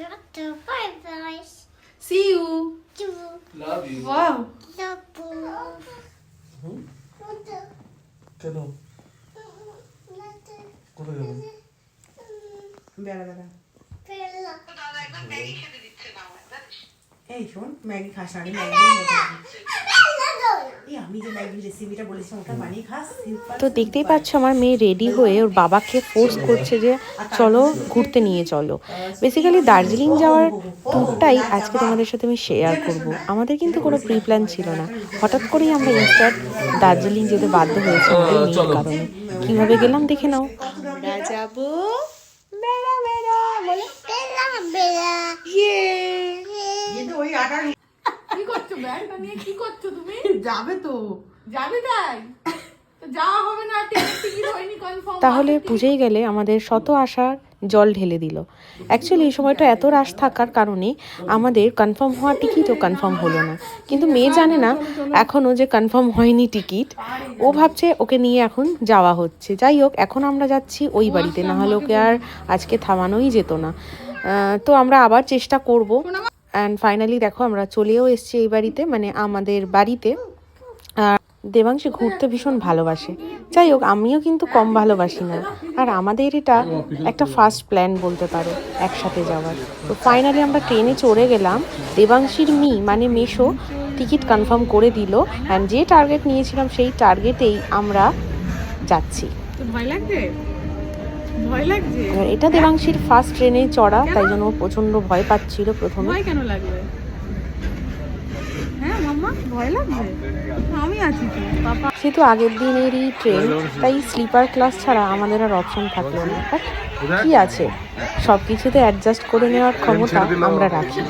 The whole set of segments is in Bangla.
Doctor, bye bye. See you Do, love you wow double. কেন কোথায় যাবেন বেড়া বেড়া. এই শোন ম্যাগি খাস না আমি ম্যাগি তো দেখতেই পাচ্ছ আমার মেয়ে রেডি হয়ে ওর বাবাকে ফোর্স করছে যে চলো ঘুরতে নিয়ে চলো। বেসিক্যালি দার্জিলিং যাওয়ার ট্যুরটাই আজকে তোমাদের সাথে আমি শেয়ার করব। আমাদের কিন্তু কোনো প্রি প্ল্যান ছিল না। হঠাৎ করেই আমরা ইনস্ট্যান্ট দার্জিলিং যেতে বাধ্য হয়েছে আমাদের মেয়ের কারণে। কীভাবে গেলাম দেখে নাও। যাব। বেড়া বেড়া. ইয়ে। ওই কি করছ? ব্যাগটা নিয়ে কি করছ তুমি? যাবে তো। যাবে তাই? তো যাওয়া হবে না টিকিট টিকিট হয়নি কনফার্ম তাহলে বুঝেই গেলে আমাদের শত আশার জল ঢেলে দিল। অ্যাকচুয়ালি এই সময়টা এত রাশ থাকার কারণে আমাদের কনফার্ম হওয়া টিকিটও কনফার্ম হলো না। কিন্তু মেয়ে জানে না এখনও যে কনফার্ম হয়নি টিকিট। ও ভাবছে ওকে নিয়ে এখন যাওয়া হচ্ছে। যাই হোক এখন আমরা যাচ্ছি ওই বাড়িতে। না হলে ওকে আর আজকে থামানোই যেত না। তো আমরা আবার চেষ্টা করব। অ্যান্ড ফাইনালি দেখো, আমরা চলেও এসেছি এই বাড়িতে মানে আমাদের বাড়িতে। আর দেবাংশী ঘুরতে ভীষণ ভালোবাসে। যাই হোক, আমিও কিন্তু কম ভালোবাসি না। আর আমাদের এটা একটা ফার্স্ট প্ল্যান বলতে পারো, একসাথে যাওয়ার। তো ফাইনালি আমরা ট্রেনে চড়ে গেলাম। দেবাংশীর মি মানে মেশো, টিকিট কনফার্ম করে দিল। অ্যান্ড যে টার্গেট নিয়েছিলাম, সেই টার্গেটেই আমরা যাচ্ছি। ভয় লাগছে ভয় লাগছে? এটা দেবাংশীর ফার্স্ট ট্রেনে চড়া তাই জন্য ও প্রচণ্ড ভয় পাচ্ছিল প্রথমে। ভয় কেন লাগবে হ্যাঁ মাম্মা ভয় লাগছে? আমি আছি তো। পাপা যেহেতু আগের দিনেরই ট্রেন তাই স্লিপার ক্লাস ছাড়া আমাদের আর অপশন থাকল না। কি আছে? সব কিছুতে অ্যাডজাস্ট করে নেওয়ার ক্ষমতা আমরা রাখি।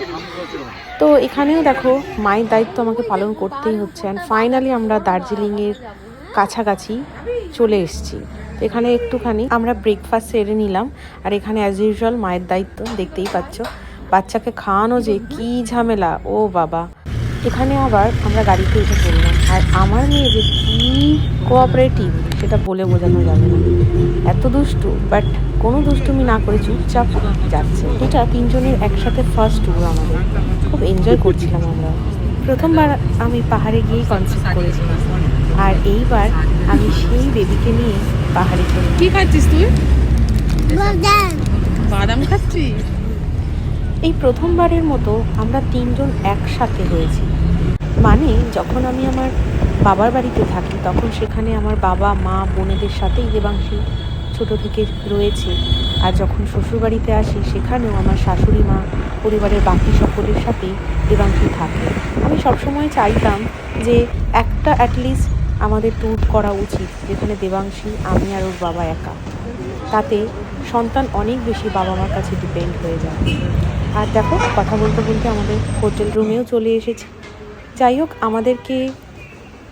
তো এখানেও দেখো মায়ের দায়িত্ব আমাকে পালন করতেই হচ্ছে। অ্যান্ড ফাইনালি আমরা দার্জিলিংয়ের কাছাকাছি চলে এসেছি। এখানে একটুখানি আমরা ব্রেকফাস্ট সেরে নিলাম। আর এখানে অ্যাজ ইউজুয়াল মায়ের দায়িত্ব, দেখতেই পাচ্ছ। বাচ্চাকে খাওয়ানো যে কি ঝামেলা, ও বাবা। এখানে আবার আমরা গাড়িতে উঠে পড়লাম। আর আমার মেয়ে যে কী কোঅপারেটিভ সেটা বলে বোঝানো যাবে না। এত দুষ্টু বাট কোনো দুষ্টুমি না করে চুপচাপ যাচ্ছে। এটা তিনজনের একসাথে ফার্স্ট ট্যুর আমাদের। খুব এনজয় করছিলাম আমরা। প্রথমবার আমি পাহাড়ে গিয়েই কনসেপ্ট করেছিলাম। আর এইবার আমি সেই বেবিকে নিয়ে পাহাড়ে চলে কি খাচ্ছিস তুই? বাদাম। খাচ্ছিস? এই প্রথমবারের মতো আমরা তিনজন একসাথে হয়েছি। মানে যখন আমি আমার বাবার বাড়িতে থাকি তখন সেখানে আমার বাবা মা বোনেদের সাথেই দেবাংশী ছোট থেকে রয়েছে। আর যখন শ্বশুরবাড়িতে আসি সেখানেও আমার শাশুড়ি মা পরিবারের বাকি সকলের সাথেই দেবাংশী থাকে। আমি সবসময় চাইতাম যে একটা অ্যাটলিস্ট আমাদের ট্যুর করা উচিত, যেখানে দেবাংশী, আমি আর ওর বাবা একা। তাতে সন্তান অনেক বেশি বাবা মার কাছে ডিপেন্ড হয়ে যায়। আর দেখো, কথা বলতে বলতে আমাদের হোটেল রুমেও চলে এসেছি। যাই হোক, আমাদেরকে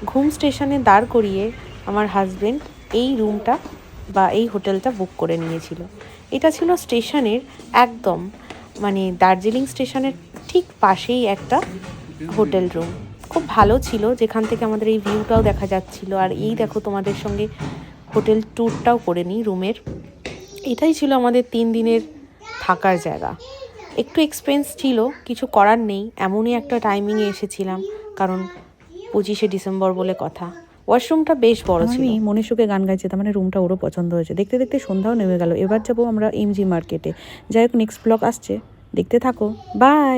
ঘুম স্টেশনে দাঁড় করিয়ে আমার হাজবেন্ড এই রুমটা বা এই হোটেলটা বুক করে নিয়েছিল। এটা ছিল স্টেশনের একদম মানে দার্জিলিং স্টেশনের ঠিক পাশেই একটা হোটেল রুম খুব ভালো ছিল যেখান থেকে আমাদের এই ভিউটাও দেখা যাচ্ছিল। আর এই দেখো তোমাদের সঙ্গে হোটেল ট্যুরটাও করে নিই রুমের এটাই ছিল আমাদের তিন দিনের থাকার জায়গা। একটু এক্সপেন্স ছিল কিছু করার নেই এমনই একটা টাইমিংয়ে এসেছিলাম কারণ পঁচিশে ডিসেম্বর বলে কথা। ওয়াশরুমটা বেশ বড় ছিল। আমি মনে সুখে গান গাইছে তার মানে রুমটা ওরও পছন্দ হয়েছে। দেখতে দেখতে সন্ধ্যাও নেমে গেল। এবার যাব আমরা এমজি মার্কেটে যাই হোক নেক্সট ব্লগ আসছে। দেখতে থাকো। বাই